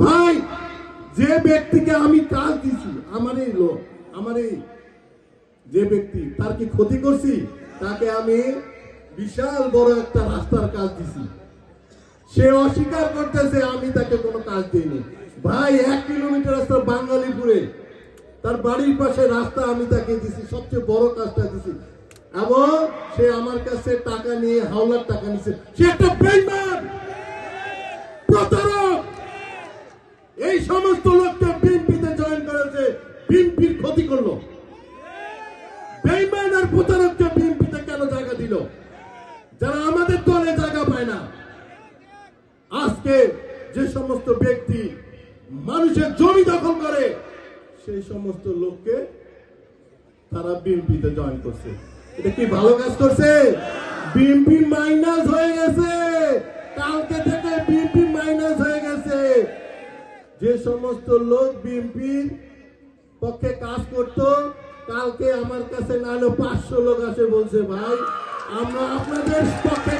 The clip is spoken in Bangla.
ভাই, যে ব্যক্তিকে আমি কাজ দিছি, আমার এই লোক, আমার এই যে ব্যক্তি, তার কি ক্ষতি করছি? তাকে আমি বিশাল বড় একটা রাস্তার কাজ দিছি। সে অস্বীকার করতেছে, আমি তাকে কোনো কাজ দিইনি। ভাই, এক কিলোমিটার রাস্তা বাঙালিপুরে তার বাড়ির পাশে রাস্তা আমি তাকে দিছি, সবচেয়ে বড় কাজটা দিছি। এবং সে আমার কাছে টাকা নিয়ে হাওলার টাকা নিছে। সে একটা বেইমান! এই সমস্ত লোককে বিএনপিতে জয়েন করেছে বিএনপির ক্ষতি করল। প্রতারককে বিএনপিতে কেন জায়গা দিল? যারা আমাদের দলে জায়গা পায় না। আজকে যে সমস্ত ব্যক্তি মানুষের জমি দখল করে, সেই সমস্ত লোককে তারা বিএনপিতে জয়েন করছে। এটা কি ভালো কাজ করছে? বিএনপি মাইনাস হয়ে গেছে। যে সমস্ত লোক বিএনপির পক্ষে কাজ করত, কালকে আমার কাছে না হলেও পাঁচশো লোক আছে বলছে, ভাই, আমরা আপনাদের পক্ষে